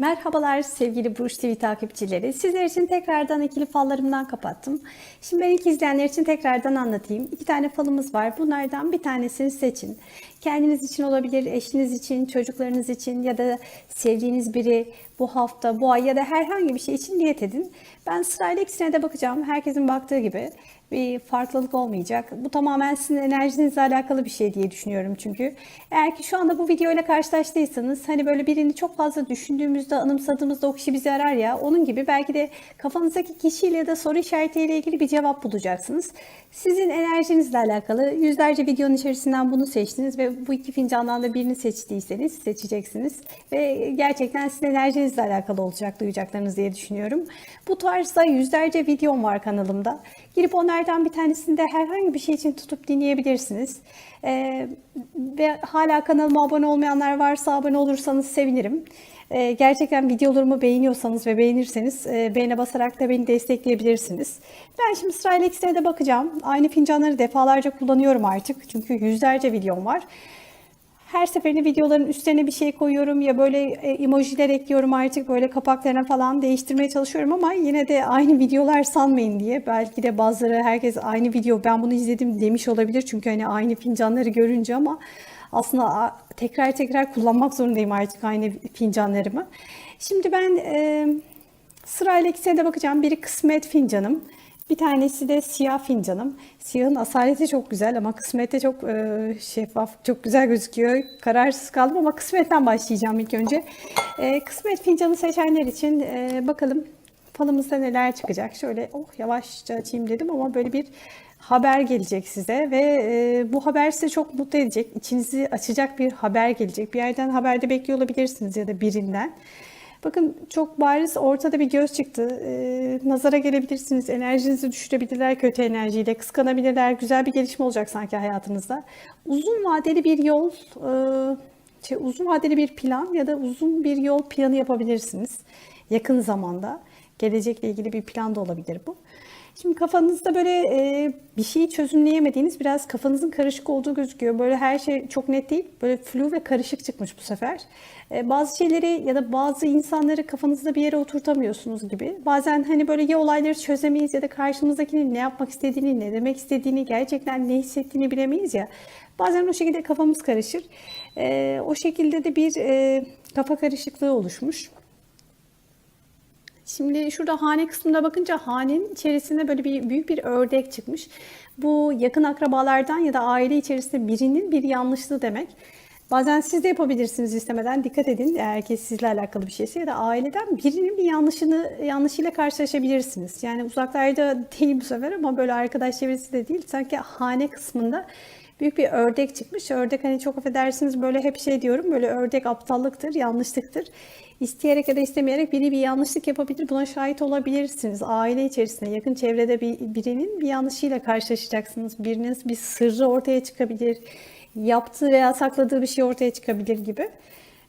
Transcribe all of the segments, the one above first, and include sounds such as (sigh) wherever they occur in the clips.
Merhabalar sevgili Burç TV takipçileri. Sizler için tekrardan ikili fallarımdan kapattım. Şimdi ben ilk izleyenler için tekrardan anlatayım. İki tane falımız var. Bunlardan bir tanesini seçin. Kendiniz için olabilir, eşiniz için, çocuklarınız için ya da sevdiğiniz biri bu hafta, bu ay ya da herhangi bir şey için niyet edin. Ben sırayla ikisine de bakacağım. Herkesin baktığı gibi bir farklılık olmayacak. Bu tamamen sizin enerjinizle alakalı bir şey diye düşünüyorum çünkü. Eğer ki şu anda bu videoyla karşılaştıysanız hani böyle birini çok fazla düşündüğümüzde, anımsadığımızda o kişi bizi arar ya onun gibi belki de kafanızdaki kişiyle de soru işaretiyle ilgili bir cevap bulacaksınız. Sizin enerjinizle alakalı yüzlerce videonun içerisinden bunu seçtiniz ve bu iki fincandan da birini seçtiyseniz seçeceksiniz. Ve gerçekten sizin enerjinizle alakalı olacak duyacaklarınız diye düşünüyorum. Bu tarzda yüzlerce videom var kanalımda. Girip onlardan bir tanesini de herhangi bir şey için tutup dinleyebilirsiniz. Ee, ve hala kanalıma abone olmayanlar varsa abone olursanız sevinirim. Ee, gerçekten videolarımı beğeniyorsanız ve beğenirseniz e, beğene basarak da beni destekleyebilirsiniz. Ben şimdi sırayla ikisine de bakacağım. Aynı fincanları defalarca kullanıyorum artık. Çünkü yüzlerce videom var. Her seferinde videoların üstlerine bir şey koyuyorum ya böyle e, emojiler ekliyorum artık böyle kapaklarına falan değiştirmeye çalışıyorum ama yine de aynı videolar sanmayın diye. Belki de bazıları herkes aynı video ben bunu izledim demiş olabilir çünkü hani aynı fincanları görünce ama aslında tekrar tekrar kullanmak zorundayım artık aynı fincanlarımı. Şimdi ben e, sırayla ikisine de bakacağım. Biri kısmet fincanım. Bir tanesi de siyah fincanım. Siyahın asaleti çok güzel ama kısmette çok e, şeffaf, çok güzel gözüküyor. Kararsız kaldım ama kısmetten başlayacağım ilk önce. E, kısmet fincanı seçenler için e, bakalım falımızda neler çıkacak. Şöyle oh yavaşça açayım dedim ama böyle bir haber gelecek size ve e, bu haber sizi çok mutlu edecek. İçinizi açacak bir haber gelecek. Bir yerden haberde bekliyor olabilirsiniz ya da birinden. Bakın çok bariz ortada bir göz çıktı. Ee, nazara gelebilirsiniz, enerjinizi düşürebilirler kötü enerjiyle, kıskanabilirler. Güzel bir gelişme olacak sanki hayatınızda. Uzun vadeli bir yol, e, şey, uzun vadeli bir plan ya da uzun bir yol planı yapabilirsiniz. Yakın zamanda. Gelecekle ilgili bir plan da olabilir bu. Şimdi kafanızda böyle e, bir şeyi çözümleyemediğiniz biraz kafanızın karışık olduğu gözüküyor. Böyle her şey çok net değil. Böyle flu ve karışık çıkmış bu sefer. E, bazı şeyleri ya da bazı insanları kafanızda bir yere oturtamıyorsunuz gibi. Bazen hani böyle ya olayları çözemeyiz ya da karşımızdakinin ne yapmak istediğini, ne demek istediğini, gerçekten ne hissettiğini bilemeyiz ya. Bazen o şekilde kafamız karışır. E, o şekilde de bir e, kafa karışıklığı oluşmuş. Şimdi şurada hane kısmında bakınca hanenin içerisinde böyle bir büyük bir ördek çıkmış. Bu yakın akrabalardan ya da aile içerisinde birinin bir yanlışlığı demek. Bazen siz de yapabilirsiniz istemeden. Dikkat edin eğer ki sizle alakalı bir şeyse ya da aileden birinin bir yanlışını yanlışıyla karşılaşabilirsiniz. Yani uzaklarda değil bu sefer ama böyle arkadaş çevresi de değil. Sanki hane kısmında büyük bir ördek çıkmış. Ördek hani çok affedersiniz böyle hep şey diyorum böyle ördek aptallıktır, yanlışlıktır. İsteyerek ya da istemeyerek biri bir yanlışlık yapabilir. Buna şahit olabilirsiniz. Aile içerisinde, yakın çevrede bir, birinin bir yanlışıyla karşılaşacaksınız. Birinin bir sırrı ortaya çıkabilir. Yaptığı veya sakladığı bir şey ortaya çıkabilir gibi.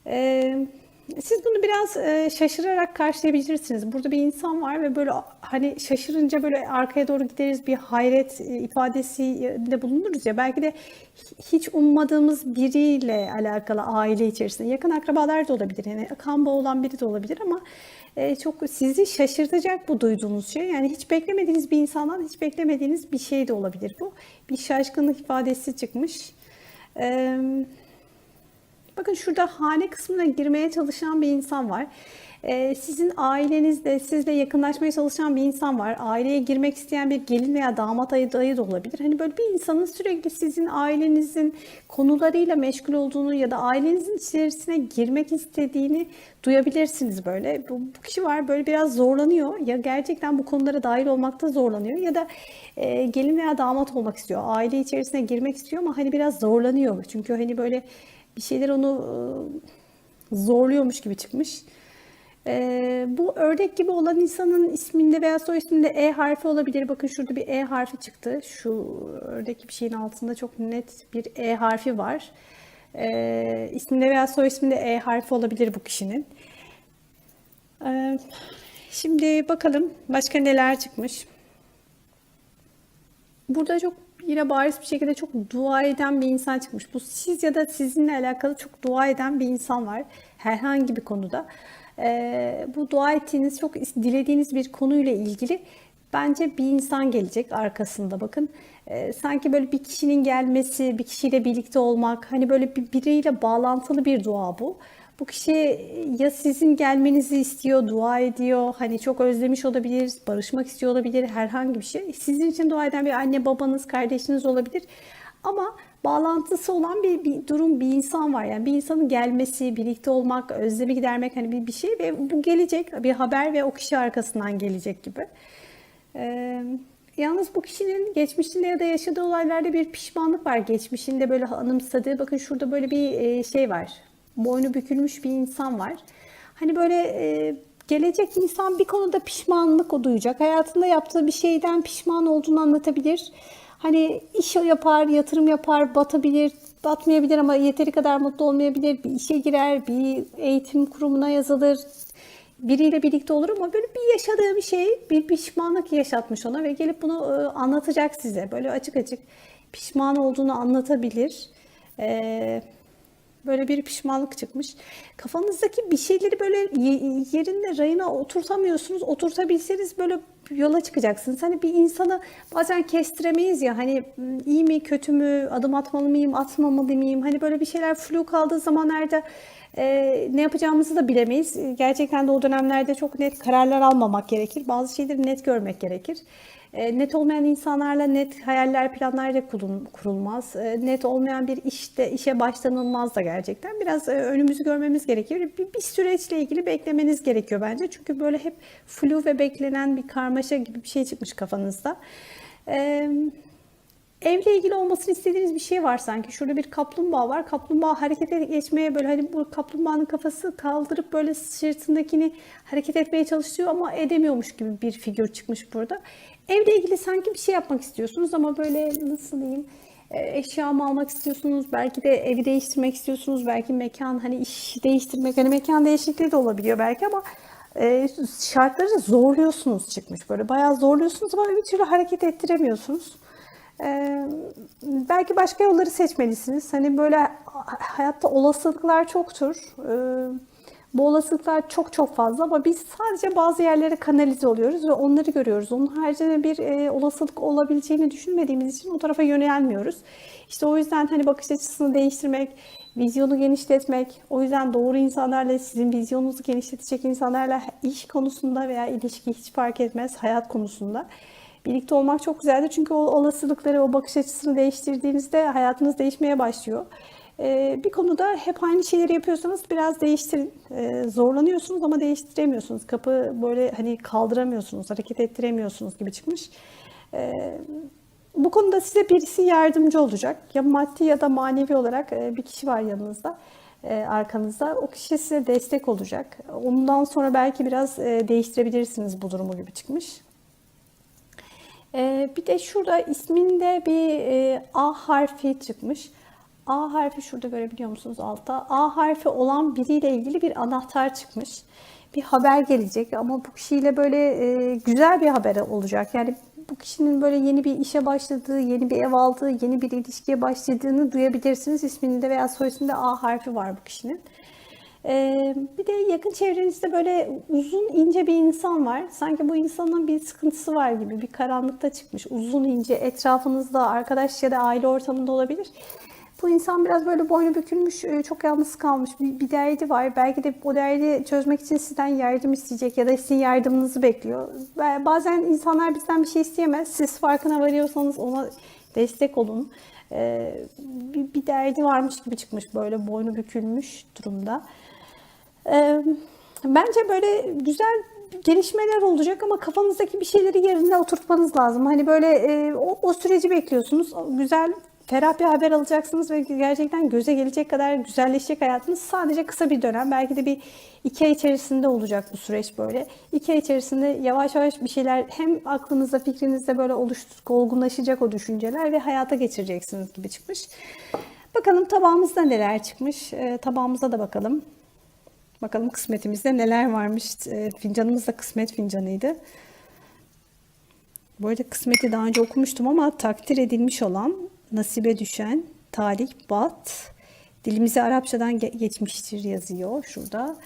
Ee, siz bunu biraz e, şaşırarak karşılayabilirsiniz. Burada bir insan var ve böyle hani şaşırınca böyle arkaya doğru gideriz bir hayret e, ifadesi de bulunuruz ya. Belki de hiç ummadığımız biriyle alakalı aile içerisinde yakın akrabalar da olabilir. Yani kan bağı olan biri de olabilir ama e, çok sizi şaşırtacak bu duyduğunuz şey. Yani hiç beklemediğiniz bir insandan hiç beklemediğiniz bir şey de olabilir bu. Bir şaşkınlık ifadesi çıkmış. Eee Bakın şurada hane kısmına girmeye çalışan bir insan var. Ee, sizin ailenizde sizle yakınlaşmaya çalışan bir insan var. Aileye girmek isteyen bir gelin veya damat adayı da olabilir. Hani böyle bir insanın sürekli sizin ailenizin konularıyla meşgul olduğunu ya da ailenizin içerisine girmek istediğini duyabilirsiniz böyle. Bu, bu kişi var böyle biraz zorlanıyor. Ya gerçekten bu konulara dahil olmakta zorlanıyor ya da e, gelin veya damat olmak istiyor. Aile içerisine girmek istiyor ama hani biraz zorlanıyor. Çünkü hani böyle bir şeyler onu e, zorluyormuş gibi çıkmış. Ee, bu ördek gibi olan insanın isminde veya soy isminde E harfi olabilir. Bakın şurada bir E harfi çıktı. Şu ördek bir şeyin altında çok net bir E harfi var. Ee, isminde veya soy isminde E harfi olabilir bu kişinin. Ee, şimdi bakalım başka neler çıkmış. Burada çok yine bariz bir şekilde çok dua eden bir insan çıkmış. Bu siz ya da sizinle alakalı çok dua eden bir insan var. herhangi bir konuda e, bu dua ettiğiniz, çok dilediğiniz bir konuyla ilgili bence bir insan gelecek arkasında bakın. E, sanki böyle bir kişinin gelmesi, bir kişiyle birlikte olmak, hani böyle bir biriyle bağlantılı bir dua bu. Bu kişi ya sizin gelmenizi istiyor, dua ediyor, hani çok özlemiş olabilir, barışmak istiyor olabilir, herhangi bir şey. Sizin için dua eden bir anne, babanız, kardeşiniz olabilir. Ama bağlantısı olan bir, bir durum, bir insan var. Yani bir insanın gelmesi, birlikte olmak, özlemi gidermek hani bir, bir şey ve bu gelecek, bir haber ve o kişi arkasından gelecek gibi. Ee, yalnız bu kişinin geçmişinde ya da yaşadığı olaylarda bir pişmanlık var. Geçmişinde böyle anımsadığı, bakın şurada böyle bir e, şey var. Boynu bükülmüş bir insan var. Hani böyle e, gelecek insan bir konuda pişmanlık duyacak. Hayatında yaptığı bir şeyden pişman olduğunu anlatabilir. Hani iş yapar, yatırım yapar, batabilir, batmayabilir ama yeteri kadar mutlu olmayabilir. Bir işe girer, bir eğitim kurumuna yazılır, biriyle birlikte olur ama böyle bir yaşadığı bir şey, bir pişmanlık yaşatmış ona ve gelip bunu e, anlatacak size. Böyle açık açık pişman olduğunu anlatabilir. Ee, böyle bir pişmanlık çıkmış. Kafanızdaki bir şeyleri böyle ye- yerine rayına oturtamıyorsunuz. Oturtabilseniz böyle yola çıkacaksınız. Hani bir insanı bazen kestiremeyiz ya hani "Hmm, iyi mi kötü mü adım atmalı mıyım atmamalı mıyım? Hani böyle bir şeyler flu kaldığı zamanlarda e, ne yapacağımızı da bilemeyiz. Gerçekten de o dönemlerde çok net kararlar almamak gerekir. Bazı şeyleri net görmek gerekir. E, net olmayan insanlarla net hayaller, planlar da kurul- kurulmaz. E, net olmayan bir işte işe başlanılmaz da gerçekten. Biraz e, önümüzü görmemiz gerekiyor. Bir, bir süreçle ilgili beklemeniz gerekiyor bence. Çünkü böyle hep flu ve beklenen bir karmaşa gibi bir şey çıkmış kafanızda. E, Evle ilgili olmasını istediğiniz bir şey var sanki. Şurada bir kaplumbağa var. Kaplumbağa harekete geçmeye böyle hani bu kaplumbağanın kafası kaldırıp böyle sırtındakini hareket etmeye çalışıyor ama edemiyormuş gibi bir figür çıkmış burada. Evle ilgili sanki bir şey yapmak istiyorsunuz ama böyle nasıl diyeyim e, eşya mı almak istiyorsunuz? Belki de evi değiştirmek istiyorsunuz. Belki mekan hani iş değiştirmek hani mekan değişikliği de olabiliyor belki ama e, şartları zorluyorsunuz çıkmış böyle bayağı zorluyorsunuz ama bir türlü hareket ettiremiyorsunuz. Ee, belki başka yolları seçmelisiniz. Hani böyle hayatta olasılıklar çoktur. Ee, bu olasılıklar çok çok fazla ama biz sadece bazı yerlere kanalize oluyoruz ve onları görüyoruz. Onun haricinde bir e, olasılık olabileceğini düşünmediğimiz için o tarafa yönelmiyoruz. İşte o yüzden hani bakış açısını değiştirmek, vizyonu genişletmek, o yüzden doğru insanlarla sizin vizyonunuzu genişletecek insanlarla iş konusunda veya ilişki hiç fark etmez hayat konusunda Birlikte olmak çok güzeldir çünkü o olasılıkları, o bakış açısını değiştirdiğinizde hayatınız değişmeye başlıyor. Ee, bir konuda hep aynı şeyleri yapıyorsanız biraz değiştirin. Ee, zorlanıyorsunuz ama değiştiremiyorsunuz. Kapı böyle hani kaldıramıyorsunuz, hareket ettiremiyorsunuz gibi çıkmış. Ee, bu konuda size birisi yardımcı olacak. Ya maddi ya da manevi olarak e, bir kişi var yanınızda, e, arkanızda. O kişi size destek olacak. Ondan sonra belki biraz e, değiştirebilirsiniz bu durumu gibi çıkmış. Bir de şurada isminde bir A harfi çıkmış. A harfi şurada görebiliyor musunuz altta? A harfi olan biriyle ilgili bir anahtar çıkmış. Bir haber gelecek ama bu kişiyle böyle e, güzel bir haber olacak. Yani bu kişinin böyle yeni bir işe başladığı, yeni bir ev aldığı, yeni bir ilişkiye başladığını duyabilirsiniz. İsminde veya soy isminde A harfi var bu kişinin. Ee, bir de yakın çevrenizde böyle uzun ince bir insan var. Sanki bu insanın bir sıkıntısı var gibi bir karanlıkta çıkmış. Uzun ince etrafınızda arkadaş ya da aile ortamında olabilir. Bu insan biraz böyle boynu bükülmüş, e, çok yalnız kalmış bir, bir derdi var. Belki de o derdi çözmek için sizden yardım isteyecek ya da sizin yardımınızı bekliyor. Bazen insanlar bizden bir şey isteyemez. Siz farkına varıyorsanız ona destek olun. Ee, bir, bir derdi varmış gibi çıkmış böyle boynu bükülmüş durumda. Ee, bence böyle güzel gelişmeler olacak ama kafanızdaki bir şeyleri yerine oturtmanız lazım. Hani böyle e, o, o süreci bekliyorsunuz. Güzel, ferah bir haber alacaksınız ve gerçekten göze gelecek kadar güzelleşecek hayatınız. Sadece kısa bir dönem. Belki de bir iki ay içerisinde olacak bu süreç böyle. İki ay içerisinde yavaş yavaş bir şeyler hem aklınızda, fikrinizde böyle oluştu, olgunlaşacak o düşünceler ve hayata geçireceksiniz gibi çıkmış. Bakalım tabağımızda neler çıkmış. E, tabağımıza da bakalım. Bakalım kısmetimizde neler varmış. E, fincanımız da kısmet fincanıydı. Bu arada kısmeti daha önce okumuştum ama takdir edilmiş olan, nasibe düşen, talih, bat, dilimize Arapçadan ge- geçmiştir yazıyor şurada.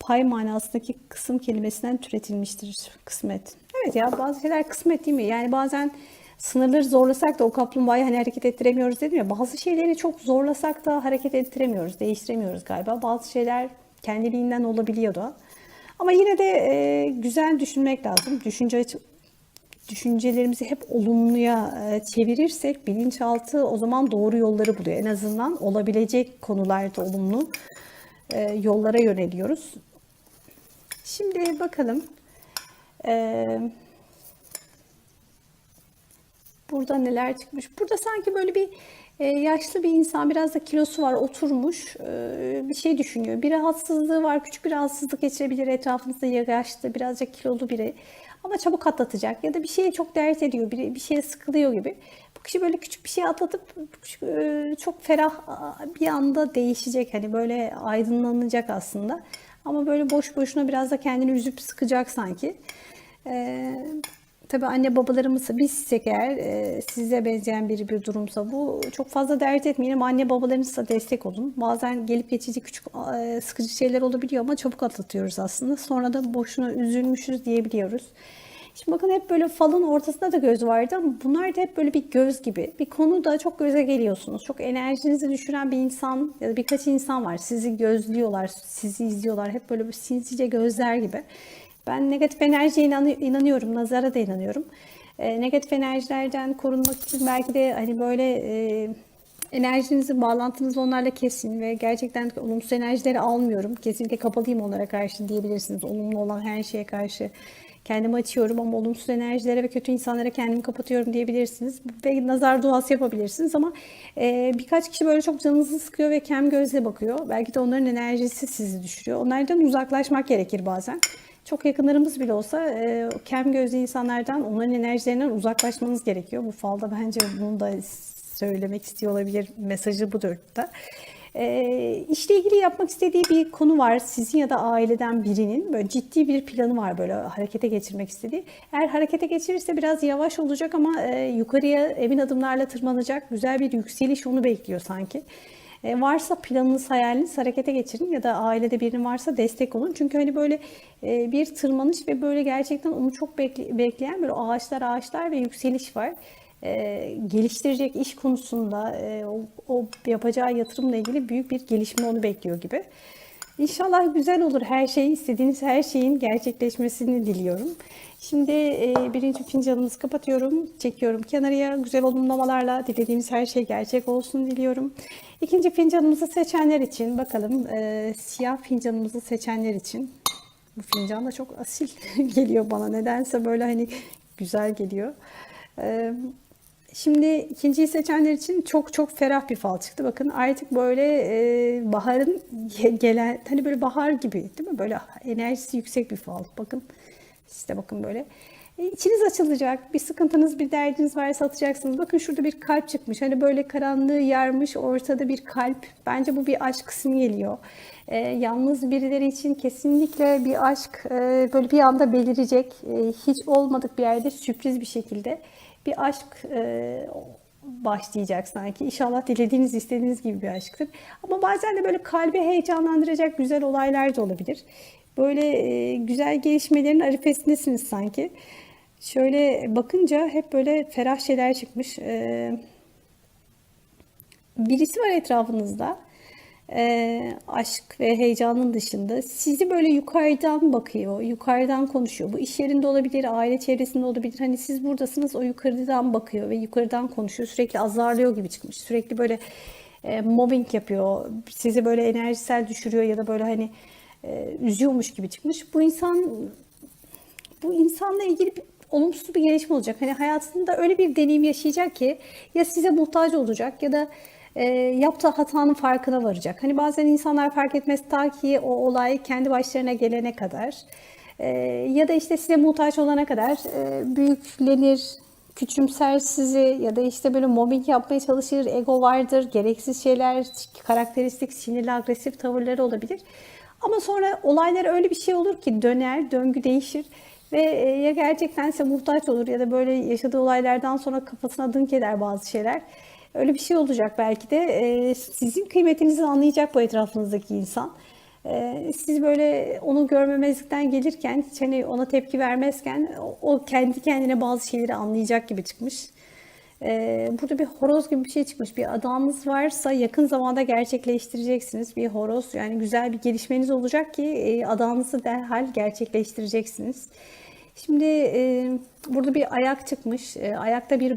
Pay manasındaki kısım kelimesinden türetilmiştir kısmet. Evet ya bazı şeyler kısmet değil mi? Yani bazen sınırları zorlasak da o kaplumbağayı hani hareket ettiremiyoruz dedim ya. Bazı şeyleri çok zorlasak da hareket ettiremiyoruz, değiştiremiyoruz galiba. Bazı şeyler kendiliğinden olabiliyor da. Ama yine de e, güzel düşünmek lazım. Düşünce düşüncelerimizi hep olumluya e, çevirirsek bilinçaltı o zaman doğru yolları buluyor. En azından olabilecek konularda olumlu e, yollara yöneliyoruz. Şimdi bakalım. Ee, burada neler çıkmış? Burada sanki böyle bir e, yaşlı bir insan biraz da kilosu var oturmuş e, bir şey düşünüyor. Bir rahatsızlığı var küçük bir rahatsızlık geçirebilir etrafınızda ya yaşlı birazcık kilolu biri ama çabuk atlatacak ya da bir şeye çok dert ediyor bir, bir şeye sıkılıyor gibi. Bu kişi böyle küçük bir şey atlatıp e, çok ferah bir anda değişecek hani böyle aydınlanacak aslında. Ama böyle boş boşuna biraz da kendini üzüp sıkacak sanki. Ee, tabii anne babalarımız bizsek eğer e, size benzeyen biri bir durumsa bu çok fazla dert etmeyin ama anne babalarınızla destek olun. Bazen gelip geçici küçük e, sıkıcı şeyler olabiliyor ama çabuk atlatıyoruz aslında. Sonra da boşuna üzülmüşüz diyebiliyoruz. Şimdi bakın hep böyle falın ortasında da göz vardı ama bunlar da hep böyle bir göz gibi. Bir konuda çok göze geliyorsunuz. Çok enerjinizi düşüren bir insan ya da birkaç insan var. Sizi gözlüyorlar, sizi izliyorlar. Hep böyle bir sinsice gözler gibi. Ben negatif enerjiye inanı- inanıyorum, nazara da inanıyorum. E, negatif enerjilerden korunmak için belki de hani böyle e, enerjinizi, bağlantınızı onlarla kesin ve gerçekten olumsuz enerjileri almıyorum. Kesinlikle kapalıyım onlara karşı diyebilirsiniz. Olumlu olan her şeye karşı kendimi açıyorum ama olumsuz enerjilere ve kötü insanlara kendimi kapatıyorum diyebilirsiniz. Ve nazar duası yapabilirsiniz ama e, birkaç kişi böyle çok canınızı sıkıyor ve kem gözle bakıyor. Belki de onların enerjisi sizi düşürüyor. Onlardan uzaklaşmak gerekir bazen. Çok yakınlarımız bile olsa e, kem gözlü insanlardan, onların enerjilerinden uzaklaşmanız gerekiyor. Bu falda bence bunu da söylemek istiyor olabilir. Mesajı budur da. E, işle ilgili yapmak istediği bir konu var. Sizin ya da aileden birinin böyle ciddi bir planı var böyle harekete geçirmek istediği. Eğer harekete geçirirse biraz yavaş olacak ama e, yukarıya emin adımlarla tırmanacak. Güzel bir yükseliş onu bekliyor sanki. E, varsa planınız, hayaliniz harekete geçirin ya da ailede birinin varsa destek olun. Çünkü hani böyle e, bir tırmanış ve böyle gerçekten onu çok bekle- bekleyen böyle ağaçlar ağaçlar ve yükseliş var. E, geliştirecek iş konusunda e, o, o yapacağı yatırımla ilgili büyük bir gelişme onu bekliyor gibi. İnşallah güzel olur her şey, istediğiniz her şeyin gerçekleşmesini diliyorum. Şimdi e, birinci fincanımızı kapatıyorum, çekiyorum kenarıya. Güzel olumlamalarla dilediğimiz her şey gerçek olsun diliyorum. İkinci fincanımızı seçenler için bakalım e, siyah fincanımızı seçenler için. Bu fincan da çok asil (laughs) geliyor bana nedense böyle hani güzel geliyor. E, Şimdi ikinciyi seçenler için çok çok ferah bir fal çıktı. Bakın artık böyle e, baharın ge- gelen hani böyle bahar gibi değil mi? Böyle enerjisi yüksek bir fal. Bakın işte bakın böyle. E, İçiniz açılacak. Bir sıkıntınız, bir derdiniz varsa atacaksınız. Bakın şurada bir kalp çıkmış. Hani böyle karanlığı yarmış ortada bir kalp. Bence bu bir aşk kısmı geliyor. E, yalnız birileri için kesinlikle bir aşk e, böyle bir anda belirecek. E, hiç olmadık bir yerde sürpriz bir şekilde bir aşk e, başlayacak sanki. İnşallah dilediğiniz, istediğiniz gibi bir aşktır. Ama bazen de böyle kalbi heyecanlandıracak güzel olaylar da olabilir. Böyle e, güzel gelişmelerin arifesindesiniz sanki. Şöyle bakınca hep böyle ferah şeyler çıkmış. E, birisi var etrafınızda. E, aşk ve heyecanın dışında sizi böyle yukarıdan bakıyor, yukarıdan konuşuyor. Bu iş yerinde olabilir, aile çevresinde olabilir. Hani siz buradasınız, o yukarıdan bakıyor ve yukarıdan konuşuyor. Sürekli azarlıyor gibi çıkmış. Sürekli böyle e, mobbing yapıyor. Sizi böyle enerjisel düşürüyor ya da böyle hani e, üzüyormuş gibi çıkmış. Bu insan bu insanla ilgili bir, olumsuz bir gelişme olacak. Hani hayatında öyle bir deneyim yaşayacak ki ya size muhtaç olacak ya da e, yaptığı hatanın farkına varacak. Hani bazen insanlar fark etmez ta ki o olay kendi başlarına gelene kadar e, ya da işte size muhtaç olana kadar e, büyüklenir, küçümser sizi ya da işte böyle mobbing yapmaya çalışır, ego vardır, gereksiz şeyler, karakteristik, sinirli, agresif tavırları olabilir. Ama sonra olaylar öyle bir şey olur ki döner, döngü değişir ve e, ya gerçekten size muhtaç olur ya da böyle yaşadığı olaylardan sonra kafasına dınk eder bazı şeyler. Öyle bir şey olacak belki de. Ee, sizin kıymetinizi anlayacak bu etrafınızdaki insan. Ee, siz böyle onu görmemezlikten gelirken, hani ona tepki vermezken o- kendi kendine bazı şeyleri anlayacak gibi çıkmış. Ee, burada bir horoz gibi bir şey çıkmış. Bir adağınız varsa yakın zamanda gerçekleştireceksiniz. Bir horoz yani güzel bir gelişmeniz olacak ki e, adağınızı derhal gerçekleştireceksiniz. Şimdi e, burada bir ayak çıkmış. E, ayakta bir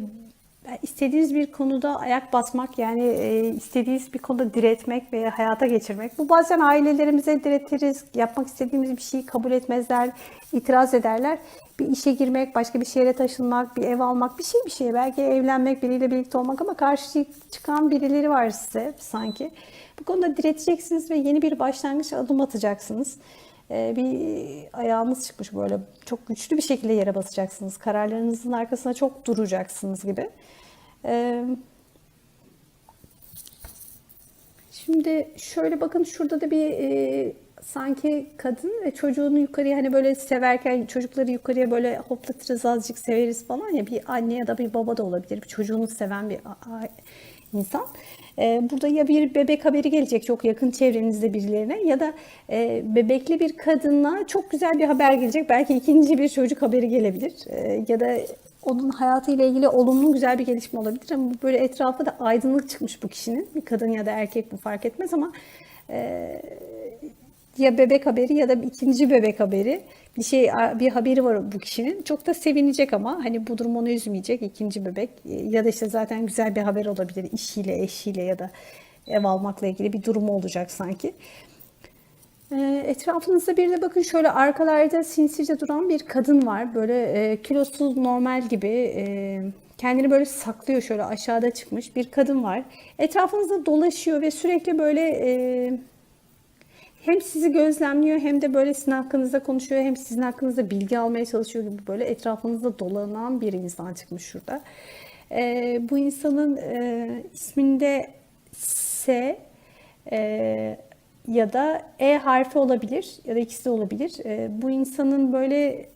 istediğiniz bir konuda ayak basmak yani e, istediğiniz bir konuda diretmek veya hayata geçirmek. Bu bazen ailelerimize diretiriz. Yapmak istediğimiz bir şeyi kabul etmezler, itiraz ederler. Bir işe girmek, başka bir şehre taşınmak, bir ev almak, bir şey bir şey. Belki evlenmek, biriyle birlikte olmak ama karşı çıkan birileri var size sanki. Bu konuda direteceksiniz ve yeni bir başlangıç adım atacaksınız. Ee, bir ayağınız çıkmış böyle çok güçlü bir şekilde yere basacaksınız. Kararlarınızın arkasında çok duracaksınız gibi. Ee, Şimdi şöyle bakın şurada da bir e, sanki kadın ve çocuğunu yukarıya hani böyle severken çocukları yukarıya böyle hoplatırız azıcık severiz falan ya bir anne ya da bir baba da olabilir. Bir çocuğunu seven bir insan. Ee, burada ya bir bebek haberi gelecek çok yakın çevrenizde birilerine ya da e, bebekli bir kadınla çok güzel bir haber gelecek. Belki ikinci bir çocuk haberi gelebilir. Ee, ya da onun hayatıyla ilgili olumlu güzel bir gelişme olabilir ama böyle etrafa da aydınlık çıkmış bu kişinin. Bir kadın ya da erkek bu fark etmez ama e, ya bebek haberi ya da ikinci bebek haberi bir şey bir haberi var bu kişinin. Çok da sevinecek ama hani bu durum onu üzmeyecek ikinci bebek ya da işte zaten güzel bir haber olabilir işiyle eşiyle ya da ev almakla ilgili bir durumu olacak sanki. E, Etrafınızda bir de bakın şöyle arkalarda sinsice duran bir kadın var. Böyle e, kilosuz normal gibi e, kendini böyle saklıyor şöyle aşağıda çıkmış bir kadın var. Etrafınızda dolaşıyor ve sürekli böyle e, hem sizi gözlemliyor hem de böyle sizin hakkınızda konuşuyor hem sizin hakkınızda bilgi almaya çalışıyor gibi böyle etrafınızda dolanan bir insan çıkmış şurada. E, bu insanın e, isminde S e, ya da E harfi olabilir ya da ikisi de olabilir. E, bu insanın böyle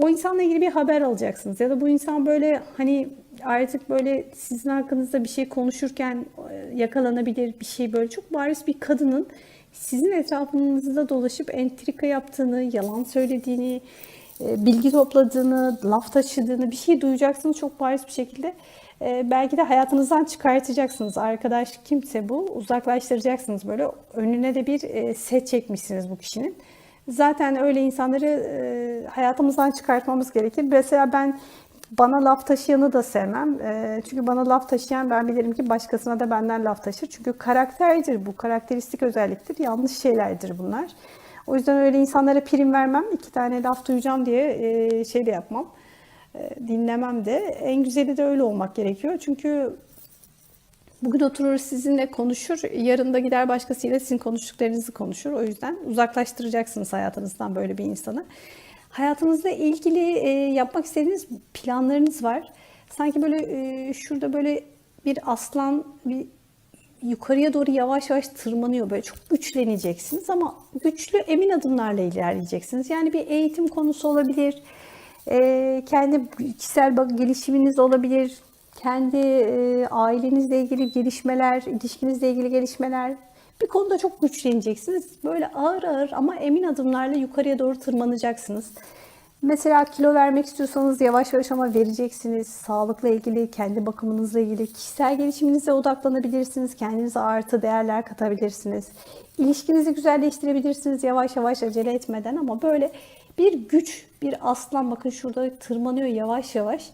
o insanla ilgili bir haber alacaksınız ya da bu insan böyle hani artık böyle sizin hakkınızda bir şey konuşurken e, yakalanabilir bir şey böyle çok bariz bir kadının sizin etrafınızda dolaşıp entrika yaptığını, yalan söylediğini, e, bilgi topladığını, laf taşıdığını bir şey duyacaksınız çok bariz bir şekilde. E, belki de hayatınızdan çıkartacaksınız. Arkadaş kimse bu. Uzaklaştıracaksınız böyle. Önüne de bir set çekmişsiniz bu kişinin. Zaten öyle insanları hayatımızdan çıkartmamız gerekir. Mesela ben bana laf taşıyanı da sevmem. E, çünkü bana laf taşıyan ben bilirim ki başkasına da benden laf taşır. Çünkü karakterdir bu, karakteristik özelliktir. Yanlış şeylerdir bunlar. O yüzden öyle insanlara prim vermem. İki tane laf duyacağım diye e, şey de yapmam. E, dinlemem de. En güzeli de öyle olmak gerekiyor. Çünkü Bugün oturur sizinle konuşur, yarın da gider başkasıyla sizin konuştuklarınızı konuşur. O yüzden uzaklaştıracaksınız hayatınızdan böyle bir insanı. Hayatınızla ilgili e, yapmak istediğiniz planlarınız var. Sanki böyle e, şurada böyle bir aslan bir yukarıya doğru yavaş yavaş tırmanıyor. Böyle çok güçleneceksiniz ama güçlü emin adımlarla ilerleyeceksiniz. Yani bir eğitim konusu olabilir, e, kendi kişisel gelişiminiz olabilir, kendi e, ailenizle ilgili gelişmeler, ilişkinizle ilgili gelişmeler. Bir konuda çok güçleneceksiniz. Böyle ağır ağır ama emin adımlarla yukarıya doğru tırmanacaksınız. Mesela kilo vermek istiyorsanız yavaş yavaş ama vereceksiniz. Sağlıkla ilgili, kendi bakımınızla ilgili, kişisel gelişiminize odaklanabilirsiniz. Kendinize artı değerler katabilirsiniz. İlişkinizi güzelleştirebilirsiniz yavaş yavaş acele etmeden ama böyle bir güç, bir aslan bakın şurada tırmanıyor yavaş yavaş.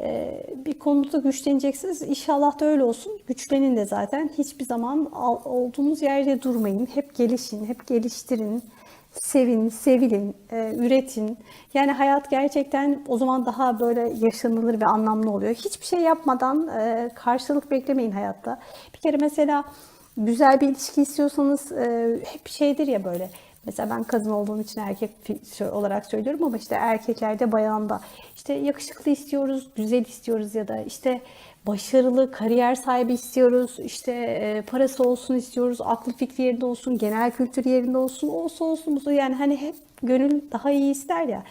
Ee, bir konuda güçleneceksiniz. İnşallah da öyle olsun. Güçlenin de zaten. Hiçbir zaman olduğunuz yerde durmayın. Hep gelişin, hep geliştirin. Sevin, sevilin, e, üretin. Yani hayat gerçekten o zaman daha böyle yaşanılır ve anlamlı oluyor. Hiçbir şey yapmadan e, karşılık beklemeyin hayatta. Bir kere mesela güzel bir ilişki istiyorsanız e, hep şeydir ya böyle Mesela ben kadın olduğum için erkek olarak söylüyorum ama işte erkeklerde bayanda işte yakışıklı istiyoruz, güzel istiyoruz ya da işte başarılı, kariyer sahibi istiyoruz, işte e, parası olsun istiyoruz, aklı fikri yerinde olsun, genel kültür yerinde olsun, olsa olsun yani hani hep gönül daha iyi ister ya.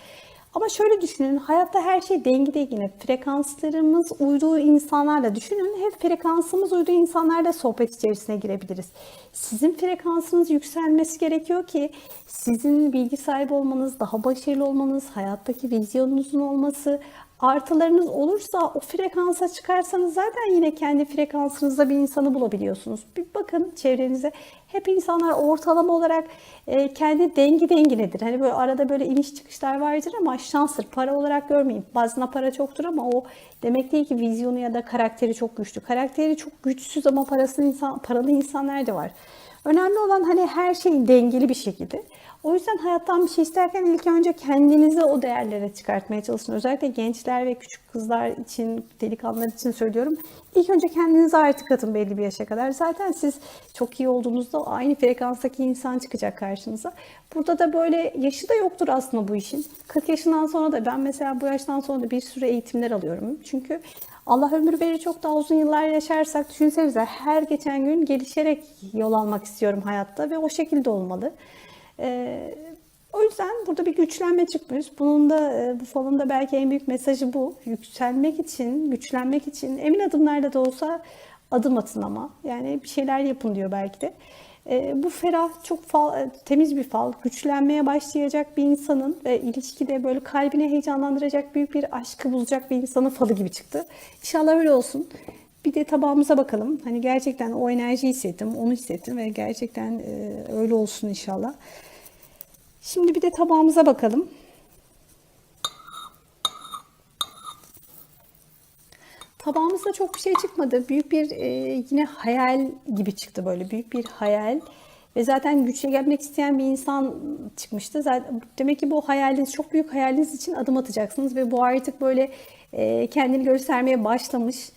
Ama şöyle düşünün, hayatta her şey dengede yine. Frekanslarımız uyduğu insanlarla düşünün. Hep frekansımız uyduğu insanlarla sohbet içerisine girebiliriz. Sizin frekansınız yükselmesi gerekiyor ki sizin bilgi sahibi olmanız, daha başarılı olmanız, hayattaki vizyonunuzun olması, artılarınız olursa o frekansa çıkarsanız zaten yine kendi frekansınızda bir insanı bulabiliyorsunuz. Bir bakın çevrenize. Hep insanlar ortalama olarak e, kendi dengi denginedir. Hani böyle arada böyle iniş çıkışlar vardır ama şanstır. Para olarak görmeyin. Bazına para çoktur ama o demek değil ki vizyonu ya da karakteri çok güçlü. Karakteri çok güçsüz ama parası insan, paralı insanlar da var. Önemli olan hani her şeyin dengeli bir şekilde. O yüzden hayattan bir şey isterken ilk önce kendinize o değerlere çıkartmaya çalışın. Özellikle gençler ve küçük kızlar için, delikanlılar için söylüyorum. İlk önce kendinize artık atın belli bir yaşa kadar. Zaten siz çok iyi olduğunuzda aynı frekanstaki insan çıkacak karşınıza. Burada da böyle yaşı da yoktur aslında bu işin. 40 yaşından sonra da ben mesela bu yaştan sonra da bir sürü eğitimler alıyorum. Çünkü Allah ömür verir çok daha uzun yıllar yaşarsak düşünsenize her geçen gün gelişerek yol almak istiyorum hayatta ve o şekilde olmalı. Ee, o yüzden burada bir güçlenme çıkmış. Bunun da e, bu falın da belki en büyük mesajı bu. Yükselmek için, güçlenmek için emin adımlarla da olsa adım atın ama. Yani bir şeyler yapın diyor belki de. Ee, bu ferah, çok fal, e, temiz bir fal. Güçlenmeye başlayacak bir insanın ve ilişkide böyle kalbine heyecanlandıracak büyük bir aşkı bulacak bir insanın falı gibi çıktı. İnşallah öyle olsun. Bir de tabağımıza bakalım. Hani gerçekten o enerjiyi hissettim, onu hissettim ve gerçekten e, öyle olsun inşallah. Şimdi bir de tabağımıza bakalım. Tabağımızda çok bir şey çıkmadı. Büyük bir e, yine hayal gibi çıktı böyle. Büyük bir hayal. Ve zaten güçle gelmek isteyen bir insan çıkmıştı. Zaten demek ki bu hayaliniz, çok büyük hayaliniz için adım atacaksınız. Ve bu artık böyle e, kendini göstermeye başlamış.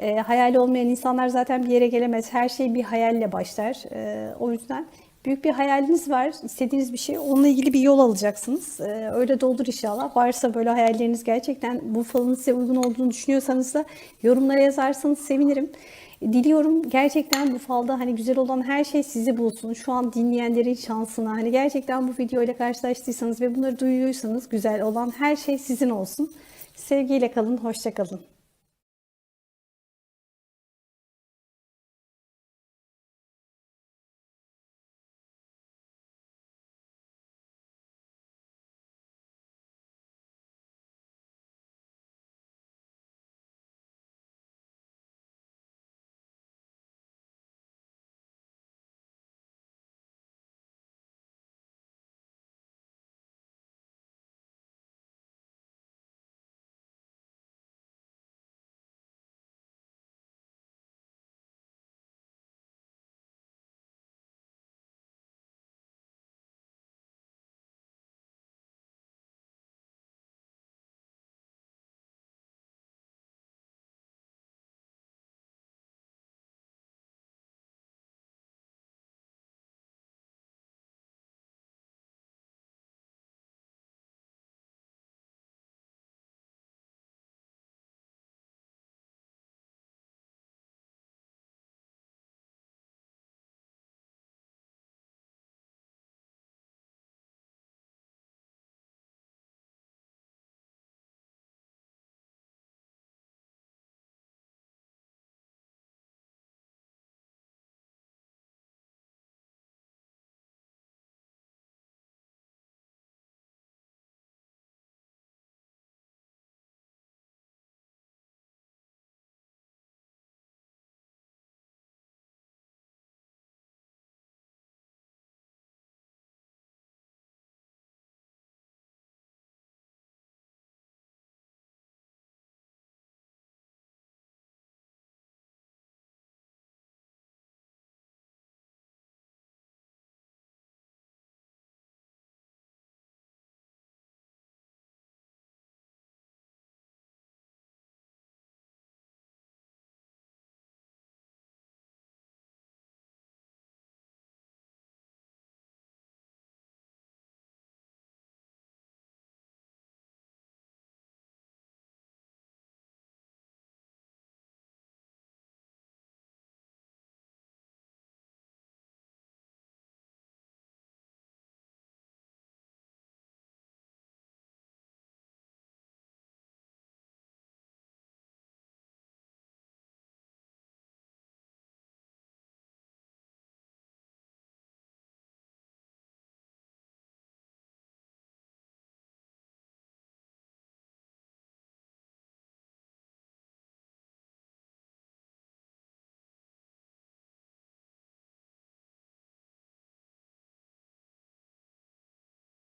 E, hayali olmayan insanlar zaten bir yere gelemez. Her şey bir hayalle başlar. E, o yüzden büyük bir hayaliniz var. istediğiniz bir şey. Onunla ilgili bir yol alacaksınız. E, öyle de olur inşallah. Varsa böyle hayalleriniz gerçekten bu falın size uygun olduğunu düşünüyorsanız da yorumlara yazarsanız sevinirim. Diliyorum gerçekten bu falda hani güzel olan her şey sizi bulsun. Şu an dinleyenlerin şansına hani gerçekten bu videoyla karşılaştıysanız ve bunları duyuyorsanız güzel olan her şey sizin olsun. Sevgiyle kalın, hoşça kalın.